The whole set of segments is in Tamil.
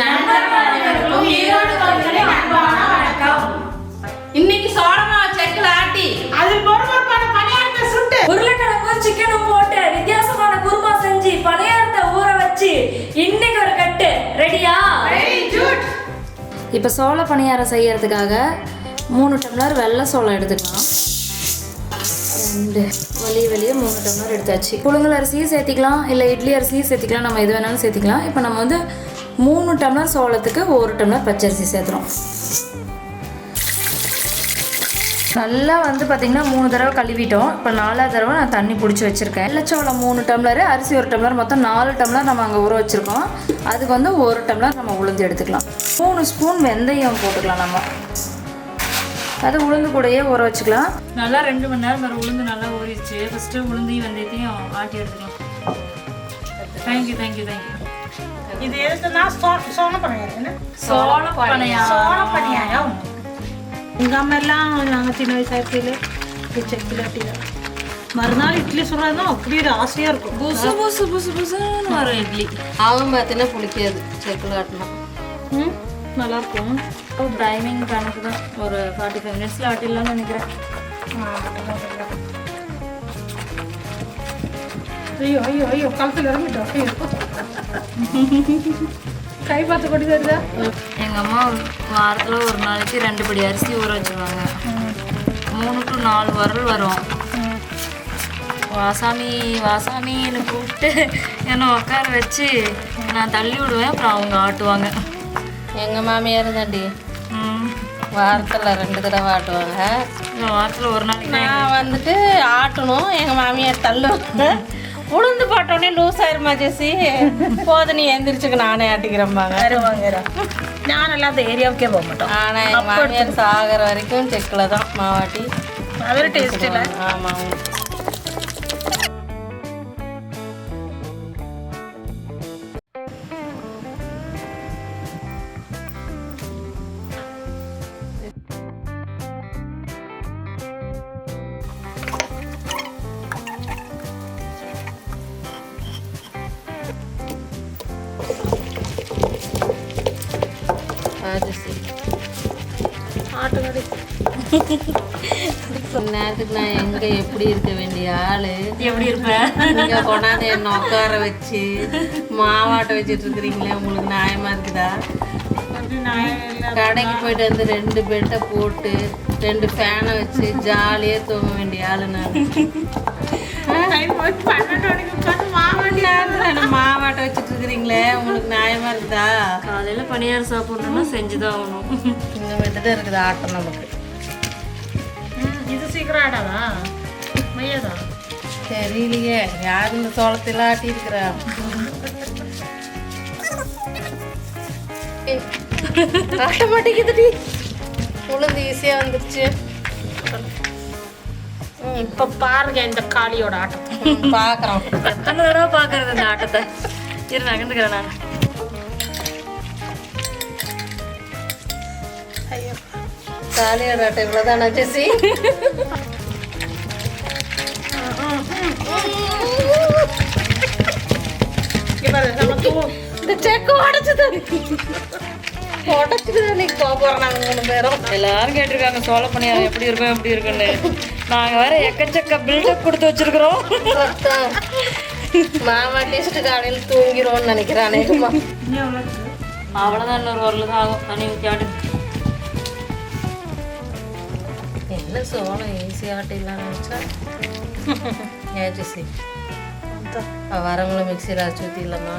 நண்பர்களுக்கும் ஈரோடு அன்பான வணக்கம். இன்னைக்கு சோளமாவை செக்கில் ஆட்டி அதில் பொறுப்பான பணியாரத்தை சுட்டு. உருளைக்கிழங்கும் சிக்கனும் போட்டு வித்தியாசமான குருமா செஞ்சு பணியாரத்தை ஊற வச்சு இன்னைக்கு ஒரு கட்டு. ரெடியா இப்போ சோள பணியாரம் செய்யறதுக்காக மூணு டம்ளர் வெள்ளை சோளம் எடுத்துக்கலாம். ரெண்டு. வெளியே வெளியே மூணு டம்ளர் எடுத்தாச்சு. புழுங்கல் அரிசியும் சேர்த்திக்கலாம் இல்லை இட்லி அரிசியும் சேர்த்திக்கலாம் நம்ம எது வேணாலும் சேர்த்திக்கலாம். இப்போ நம்ம வந்து மூணு டம்ளர் சோளத்துக்கு ஒரு டம்ளர் பச்சரிசி சேர்த்துறோம். நல்லா வந்து பார்த்திங்கன்னா மூணு தடவை கழுவிட்டோம். இப்போ நாலாவது தடவை நான் தண்ணி பிடிச்சி வச்சுருக்கேன். வெள்ளச்சோளம் மூணு டம்ளர் அரிசி ஒரு டம்ளர் மொத்தம் நாலு டம்ளர் நம்ம அங்கே ஊற வச்சுருக்கோம். அதுக்கு வந்து ஒரு டம்ளர் நம்ம உளுந்து எடுத்துக்கலாம். மூணு ஸ்பூன் வெந்தயம் போட்டுக்கலாம் நம்ம. அது உளுந்து கூடயே ஊற வச்சுக்கலாம். நல்லா ரெண்டு மணி நேரம் வர உளுந்து நல்லா ஊறிடுச்சு. ஃபஸ்ட்டு உளுந்தையும் வெந்தயத்தையும் ஆட்டி எடுத்துக்கலாம். தேங்க்யூ தேங்க்யூ தேங்க்யூ இது எதுக்குன்னா சோ- சோள பணியாரம் என்ன? சோள பணியாரம் சோள பணியாரம் எங்கள் அம்மா எல்லாம் நாங்கள் சின்ன வயசா இருக்கையில் செக்கில் அட்டிதான் மறுநாள் இட்லி சுடுறதுனா அப்படி ஒரு ஆசையாக இருக்கும். புசு புசு புசு புசுன்னு வரும் இட்லி. அவன் பார்த்தீங்கன்னா பிடிக்காது செக்கில் ஆட்டினா ம்? நல்லா இருக்கும் டைமிங் கணக்கு தான். ஒரு ஃபார்ட்டி ஃபைவ் மினிட்ஸில் ஆட்டிடலாம்னு நினைக்கிறேன். ஐயோ ஐயோ ஐயோ காலத்தில் இறங்கிட்டோம். ஐயோ. கை பார்த்து கொண்டு தருதா? எங்கள் அம்மா வாரத்தில் ஒரு நாளைக்கு ரெண்டு படி அரிசி ஊற வச்சுருவாங்க. மூணு டு நாலு வரல் வரும். வாசாமி வாசாமின்னு கூப்பிட்டு என்னை உட்கார வச்சு நான் தள்ளி விடுவேன் அப்புறம் அவங்க ஆட்டுவாங்க. எங்கள் மாமியார் தாண்டி. வாரத்தில் ரெண்டு தடவை ஆட்டுவாங்க. வாரத்தில் ஒரு தான் நான் வந்துட்டு ஆட்டணும். எங்கள் மாமியார் தள்ளுவாங்க. உளுந்து போட்டோடனே லூஸ் ஆயிருமா ஜெசி போது நீ எந்திரிச்சுக்கு நானே ஆட்டிக்கிறேன்பாங்க வருவாங்க நானெல்லாம் அந்த ஏரியாவுக்கே போக மாட்டோம். ஆனால் எங்கள் மாமியார் சாகிற வரைக்கும் செக்கில் தான் மாவாட்டி அது டேஸ்ட் இல்லை. ஆமாம் நேரத்துக்கு நான் எங்க எப்படி இருக்க வேண்டிய ஆளு எப்படி இருப்பேன் நீங்க கொண்டாந்து என்ன உட்கார வச்சு மாவாட்ட வச்சிட்டு இருக்கிறீங்களே உங்களுக்கு நியாயமா இருக்குதா கடைக்கு போயிட்டு வந்து ரெண்டு பெட்டை போட்டு ரெண்டு ஃபேனை வச்சு ஜாலியா தூங்க வேண்டிய ஆளு நான் மாவாட்ட வச்சிட்டு இருக்கிறீங்களே உங்களுக்கு நியாயமா இருக்குதா? காலையில் பணியாரம் சாப்பிட்ணுன்னா செஞ்சு தான் ஆகணும். இந்த மாதிரி தான் இருக்குது ஆட்டம் நமக்கு. இது சீக்கிரம் ஆடாதா? மையதா? தெரியலையே யார் இந்த சோளத்தில் ஆட்டியிருக்கிறா? ஆட்ட மாட்டேங்குதுடி. உளுந்து ஈஸியாக வந்துருச்சு. இப்ப பாருங்க இந்த காளியோட ஆட்டம். பார்க்குறோம் எத்தனை தடவை பார்க்கறது இந்த ஆட்டத்தை? இரு நகர்ந்துக்கிறேன் நான். காலியோட ஆட்டம் இவ்வளோதானா ஜெசி இந்த செக்கு உடச்சது. போக போகிறோம் நாங்கள் மூணு பேரும். எல்லாரும் கேட்டிருக்காங்க சோள பணியாரம் எப்படி இருக்கும் எப்படி இருக்குன்னு. நாங்கள் வேற எக்கச்சக்க பில்டப் கொடுத்து வச்சிருக்கிறோம் மாவா டேஸ்ட் காலையில் தூங்கிடும்னு நினைக்கிறேன் அநேகமா அவ்வளோதான் இன்னொரு ஒரு தான் ஆகும் தண்ணி ஊற்றியாடு என்ன சோளம் ஈஸியாகட்டும் இல்லாமல் வச்சா ஏஜிசி வரவங்களும் மிக்சியில் அரைச்சி ஊற்றி இல்லைம்மா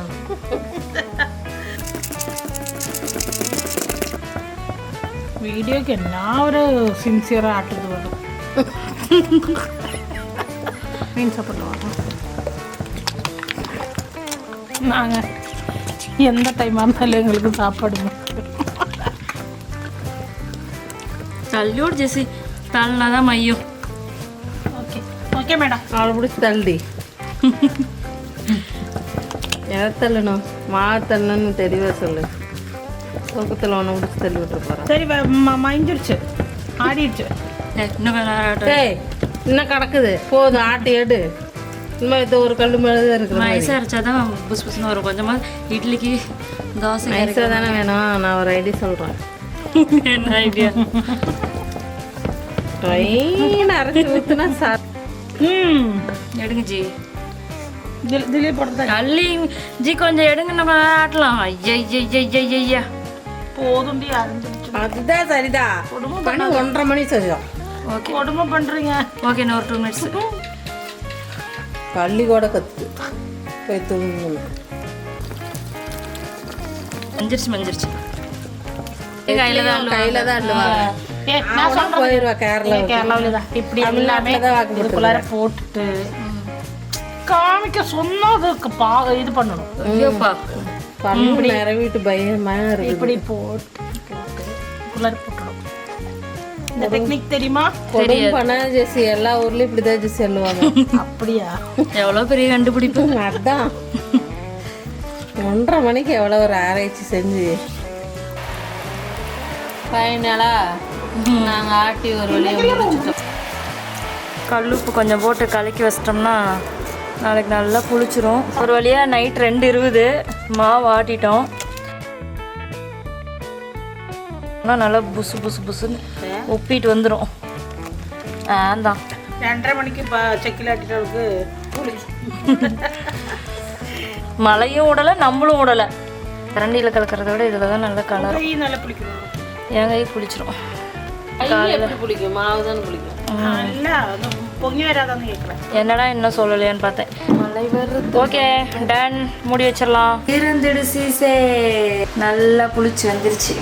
വീഡിയോയ്ക്ക് എല്ലാവരും സിൻസിയറായിട്ടുള്ളത് വേണം மீன் சாப்பிடலாம் நாங்கள் எந்த டைமாக இருந்தாலும் எங்களுக்கு சாப்பாடு முக்கியம். தள்ளியோடு ஜெசி தள்ளினா தான் மையம். ஓகே ஓகே மேடம் அவளை பிடிச்சி தள்ளுடி. எதை தள்ளணும் மாவு தள்ளணும்னு தெரியவே சொல்லு. தூக்கத்தில் ஒன்று பிடிச்சி தள்ளி விட்டுற போகிறேன் சரி வ- ம- மயங்கிருச்சு. ஆடிடுச்சு. இன்னும் வேணாம் டேய் இன்னும் கிடக்குது. போதும் ஆட்டி எடு. இன்னும் இது ஒரு கல் மேலே தான் இருக்குது நைஸாக அரைச்சாதான் புஸ் புஸ்னு வரும். கொஞ்சமாக இட்லிக்கு தோசை நைஸாக தானே வேணும். நான் ஒரு ஐடி சொல்கிறேன் என்ன ஐடியா? ட்ரெயின் அரைச்சி ஊற்றுனா சார். ம். எடுங்க ஜி. தில் திலே போட்டு அள்ளி ஜி கொஞ்சம் எடுங்க. நம்ம ஆட்டலாம். ஐயா ஐயா ஐயா போதுண்டி அரைஞ்சிருச்சு அதுதான் சரிதா. பண்ணி ஒன்றரை மணி சரிதான் ஓகே. கொடுமை பண்றீங்க. ஓகே இன்னும் ஒரு டூ மினிட்ஸ் பள்ளி கூட கத்து. போய் தூங்கணும் மஞ்சிருச்சு மஞ்சிருச்சு. கையில் தான் கையில தான் அள்ளுவாங்க. நான் அவனா போயிருவா கேரளா கேரளாவில் தான். இப்படி எல்லாமே இதுக்குள்ளார போட்டுட்டு காமிக்க சொன்னதுக்கு பா இது பண்ணணும். ஐயோப்பா. பண்ணு நிறைவிட்டு பயமா இருக்கு இப்படி போட்டு இந்த டெக்னிக் தெரியுமா? பண்ணா ஜெசி எல்லா ஊர்லயும் இப்படிதான் ஜெசி சொல்லுவாங்க. அப்படியா? எவ்வளோ பெரிய கண்டுபிடிப்பு? அதான். ஒன்றரை மணிக்கு எவ்வளோ ஒரு ஆராய்ச்சி செஞ்சு. ஃபைனலா நாங்கள் ஆட்டி ஒரு முடிச்சிட்டோம். கல்லுப்பு கொஞ்சம் போட்டு கலக்கி வச்சிட்டோம்னா நாளைக்கு நல்லா புளிச்சிரும். ஒரு வழியாக நைட் ரெண்டு இருபது மாவு ஆட்டிட்டோம். ஆனால் நல்லா புசு புசு புசுன்னு உப்பிட்டு வந்துடும் ஆந்தான் ரெண்டரை மணிக்கு ப செக்கில் ஆட்டிட்டவளுக்கு மழையும் விடலை நம்மளும் விடலை கரண்டியில் கலக்கிறத விட இதில் தான் நல்ல கலர் நல்லா பிடிக்கணும் என் கை புளிச்சிரும். எப்படி பிடிக்கும் மாவு தானே பிடிக்கும் நல்லா அது பொங்கி வராதான்னு கேட்குறேன் என்னடா இன்னும் சொல்லலையான்னு பார்த்தேன். ஓகே டன் மூடி வச்சிடலாம். இருந்துடு சீசே நல்லா புளிச்சு வந்துருச்சு.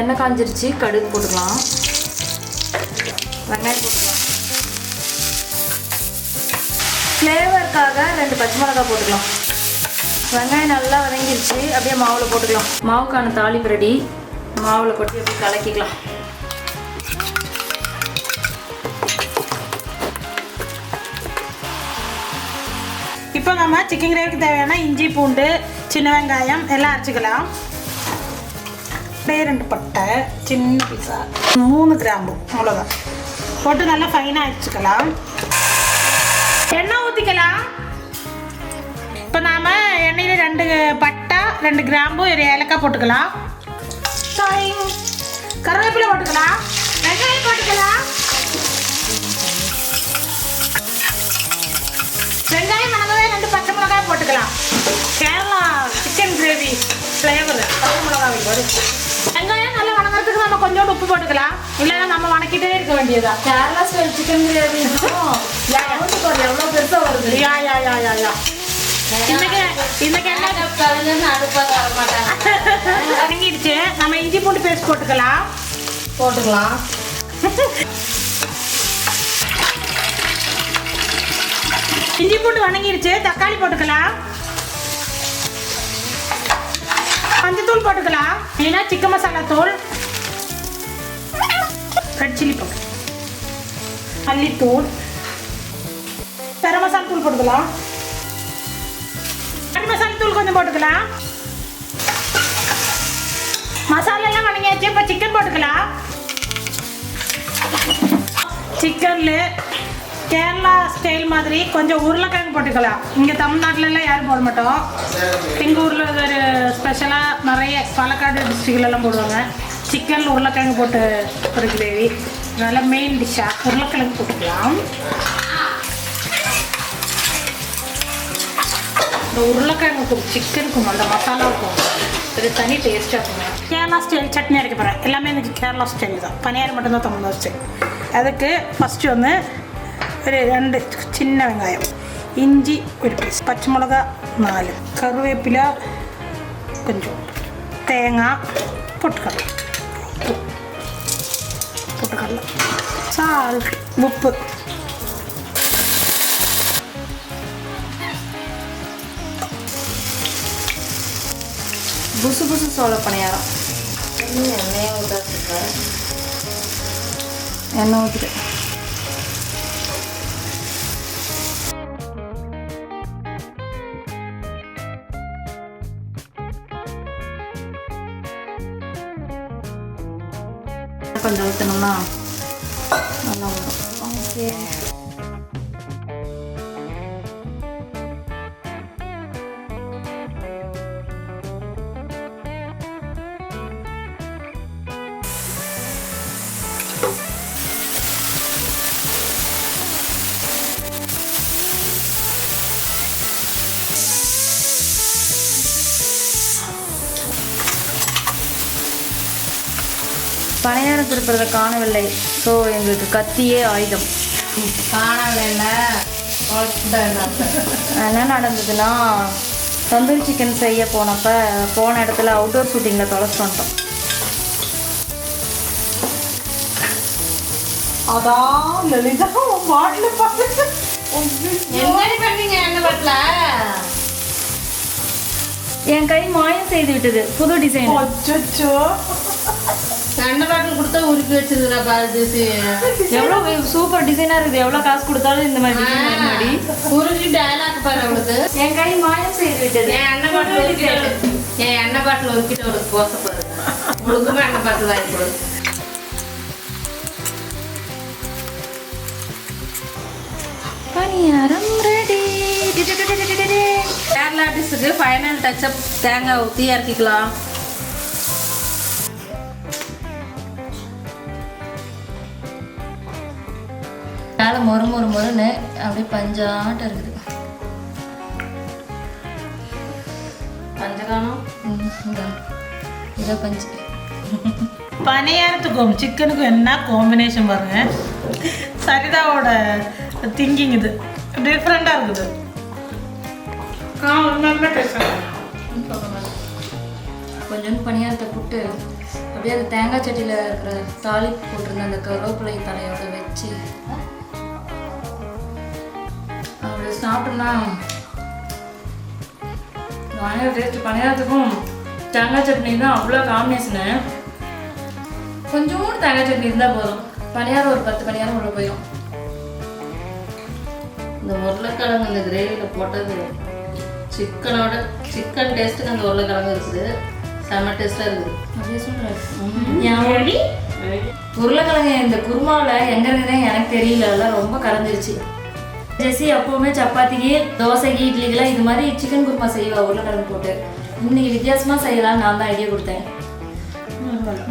எண்ணெய் காஞ்சிருச்சு கடுகு போட்டுக்கலாம். வெங்காயம் போட்டுக்கலாம். ஃப்ளேவருக்காக ரெண்டு பச்சை மிளகாய் போட்டுக்கலாம். வெங்காயம் நல்லா வதங்கிருச்சு அப்படியே மாவில் போட்டுக்கலாம். மாவுக்கான தாளிப்பு ரெடி மாவில் கொட்டி அப்படியே கலக்கிக்கலாம். இப்போ நம்ம சிக்கன் கிரேவிக்கு தேவையான இஞ்சி பூண்டு சின்ன வெங்காயம் எல்லாம் அரைச்சிக்கலாம். அப்படியே ரெண்டு பட்டை சின்ன பீஸா மூணு கிராம்பு அவ்வளோதான் போட்டு நல்லா ஃபைனாக அரைச்சிக்கலாம். எண்ணெய் ஊற்றிக்கலாம் இப்போ நாம் எண்ணெயில் ரெண்டு பட்டை ரெண்டு கிராம்பு ஒரு ஏலக்காய் போட்டுக்கலாம். டாயிங். கருவேப்பிலை போட்டுக்கலாம். வெங்காயம் போட்டுக்கலாம். வெங்காயம் மிளகாய் ரெண்டு பச்சை மிளகாய் போட்டுக்கலாம். கேரளா சிக்கன் கிரேவி ஃப்ளேவர் பச்சை மிளகாய் வரும் வெங்காயம் நல்லா வணங்குறதுக்கு நம்ம கொஞ்சோண்டு உப்பு போட்டுக்கலாம் இல்லைன்னா நம்ம வணக்கிட்டே இருக்க வேண்டியதா கேரளா ஸ்டைல் சிக்கன் கிரேவி எவ்வளோ பெருசாக வருது யா யா யா யா யா வணங்கிடுச்சு நம்ம இஞ்சி பூண்டு பேஸ்ட் போட்டுக்கலாம் போட்டுக்கலாம் இஞ்சி பூண்டு வணங்கிடுச்சு தக்காளி போட்டுக்கலாம் மஞ்சத்தூள் போட்டுக்கலாம். இல்லைன்னா சிக்கன் மசாலா தூள். ரெட் சில்லி பவுடர் மல்லித்தூள். கரம் மசாலா தூள் போட்டுக்கலாம். கரம் மசாலா தூள் கொஞ்சம் போட்டுக்கலாம். மசாலா எல்லாம் வணங்கியாச்சு இப்போ சிக்கன் போட்டுக்கலாம். சிக்கன்ல கேரளா ஸ்டைல் மாதிரி கொஞ்சம் உருளைக்கிழங்கு போட்டுக்கலாம். இங்கே தமிழ்நாட்டிலலாம் யாரும் போட மாட்டோம். எங்கள் ஊரில் இது ஒரு ஸ்பெஷலாக நிறைய பாலக்காடு டிஸ்ட்ரிக்ட்லலாம் போடுவாங்க. சிக்கனில் உருளைக்கிழங்கு போட்டு ஒரு கிரேவி அதனால மெயின் டிஷ்ஷாக உருளைக்கிழங்கு போட்டுக்கலாம். இந்த உருளைக்கிழங்குக்கும் சிக்கனுக்கும் அந்த மசாலாவுக்கும் ஒரு தனி டேஸ்ட்டாக இருக்கும் கேரளா ஸ்டைல் சட்னி அரைக்க போகிறேன் எல்லாமே எனக்கு கேரளா ஸ்டைல் தான். பனியார் மட்டும்தான் தமிழ்நாடு ஸ்டைல் அதுக்கு ஃபஸ்ட்டு வந்து ഒരു രണ്ട് ചിന്ന വെങ്കായം ഇഞ്ചി ഒരു പീസ് പച്ചമുളക് നാല് കറിവേപ്പില കൊഞ്ചു തേങ്ങ പൊട്ടക്കള്ള പൊട്ടക്കള്ള പൊട്ടുകടല സാൾട്ട് ഉപ്പ് புசு புசு சோள பணியாரம் எண்ணெய் ஊற்ற எண்ணெய் ஊற்றுட்டு கொஞ்சம் ஊற்றணும்னா நல்லா வரும் பணியாரம் திருப்புறதை காணவில்லை. ஸோ எங்களுக்கு கத்தியே ஆயுதம். காணவில்லை. என்ன நடந்ததுன்னா தந்தூரி சிக்கன் செய்ய போனப்ப போன இடத்துல அவுட்டோர் ஷூட்டிங்கில் தொலைச்சு வந்துட்டோம். அதான் லலிதா உன் பாட்டில் பார்த்து என் கை மாயம் செய்து விட்டது. புது டிசைன் எண்ணெய் பாட்டில் கொடுத்தா உருக்கி வச்சிருக்கிறா பாரு ஜெசி எவ்வளோ சூப்பர் டிசைனாக இருக்குது எவ்வளோ காசு கொடுத்தாலும் இந்த மாதிரி முன்னாடி உருக்கி டயலாக் பாரு அவளுக்கு. என் கை மாயம் செய்து விட்டது. என் எண்ணெய் பாட்டில் உருக்கிட்டு என் எண்ணெய் பாட்டில் உருக்கிட்டு அவளுக்கு கோசப்படுது உங்களுக்குமே எண்ணெய் பாட்டில் வாங்கி கொடு. பணியாரம் ரெடி கேரளா டிஷ்ஷுக்கு ஃபைனல் டச்சப் தேங்காய் ஊற்றி இறக்கிக்கலாம். மேலே மொறு மொறு மொறுன்னு அப்படியே பஞ்சாட்டம் இருக்குது. பஞ்சகானம். இதான் பஞ்சு. பணியாரத்துக்கும் சிக்கனுக்கும் என்ன காம்பினேஷன் பாருங்க. சரிதாவோட திங்கிங் இது. டிஃப்ரெண்டாக இருக்குது. கொஞ்சோண்டு பணியாரத்தை போட்டு அப்படியே அந்த தேங்காய் சட்டியில் இருக்கிற தாளி போட்டிருந்த அந்த கருவேப்பிலை தலையோட வச்சு சாப்பிட்டோம்னா பயங்கர டேஸ்ட் பணியாரத்துக்கும் தேங்காய் சட்னி தான் அவ்வளோ காம்பினேஷனு கொஞ்சோண்டு தேங்காய் சட்னி இருந்தால் போதும். பணியாரம் ஒரு பத்து பணியாரம் உள்ள போயிடும் இந்த உருளைக்கிழங்கு இந்த கிரேவியில் போட்டது சிக்கனோட சிக்கன் டேஸ்ட்டுக்கு அந்த உருளைக்கிழங்கு இருக்குது. செம்ம டேஸ்ட்டாக இருக்குது. அப்படியே சொல்கிறேன் உருளைக்கிழங்கு இந்த குருமாவில் எங்க இருந்ததே எனக்கு தெரியல. எல்லாம் ரொம்ப கரைஞ்சிருச்சு. ஜெஸ்ஸி எப்பவுமே சப்பாத்திக்கு தோசைக்கு இட்லிக்கெல்லாம் இது மாதிரி சிக்கன் குருமா செய்வா உருளைக்கிழங்கு போட்டு. இன்னைக்கு வித்தியாசமா செய்யலாம் நான் தான் ஐடியா கொடுத்தேன்.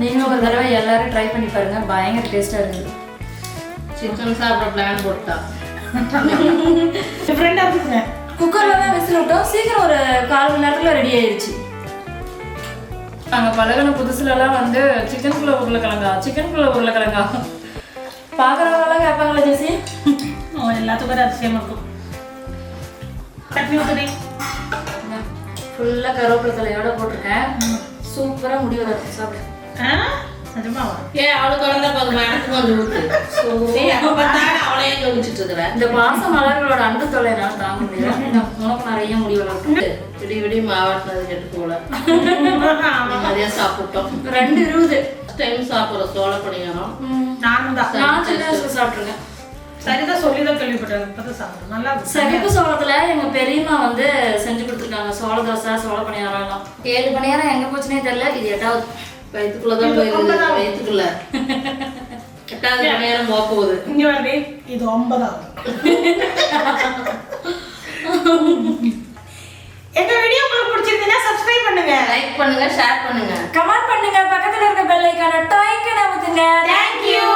நீங்களும் ஒரு தடவை எல்லாரும் ட்ரை பண்ணி பாருங்க. பயங்கர டேஸ்டா இருக்குது சிக்கன் சாப்பிட பிளான் போட்டா. டிஃப்ரெண்டாக இருக்குங்க குக்கர்ல தான் விசில் விட்டோம். சீக்கிரம் ஒரு கால் மணி நேரத்துல ரெடி ஆயிருச்சு. நாங்கள் பழகின புதுசுலலாம் வந்து சிக்கனுக்குள்ள உருளைக்கிழங்கா சிக்கனுக்குள்ள உருளைக்கிழங்கா. பார்க்குறவங்களாம் கேட்பாங்களா ஜெசி அவன் எல்லாத்துக்கும் ஒரு அதிசயமாக இருக்கும். சட்னி ஃபுல்லாக கருவேப்பிலை தலையோட போட்டிருக்கேன். சூப்பராக முடி வளரும். சாப்பிடு. ஏ அவளுக்கு வளர்ந்தா போதுமா? எனக்கு கொஞ்சம் பார்த்தா அவளையே கவனிச்சிட்டு இருக்கிறேன் இந்த பாச மலர்களோட அன்பு என்னால் தாங்க முடியல. இந்த உனக்கு நிறைய முடி வளரும் விடி விடி மாவாட்டினது கெட்டு போல நிறைய சாப்பிட்டோம். ரெண்டு இருபது. டைம் சாப்பிட்ற சோள பணியாரம் நானும் தான். நான் சின்ன வயசுல சாப்பிட்ருக்கேன் சரிதா சொல்லிதான் கேள்விப்பட்டேன். இப்பதான் சாப்பிடும் நல்லா செகப்பு சோளத்துல எங்க பெரியம்மா வந்து செஞ்சு கொடுத்துருக்காங்க. சோள தோசை சோள பணியாரம் எல்லாம் ஏழு பணியாரம் எங்க போச்சுனே தெரியல. இது எட்டாவது வயிற்றுக்குள்ளதான் போயிருக்குது வயிற்றுக்குள்ள. எட்டாவது பணியாரம் போக போகுது. இங்க வந்து இது ஒன்பதாவது. எங்க வீடியோ உங்களுக்கு பிடிச்சிருந்தீங்கன்னா சப்ஸ்கிரைப் பண்ணுங்க. லைக் பண்ணுங்க ஷேர் பண்ணுங்க. கமெண்ட் பண்ணுங்க. பக்கத்துல இருக்க பெல் ஐக்கான டாய்க்கு நமுத்துங்க தேங்க்யூ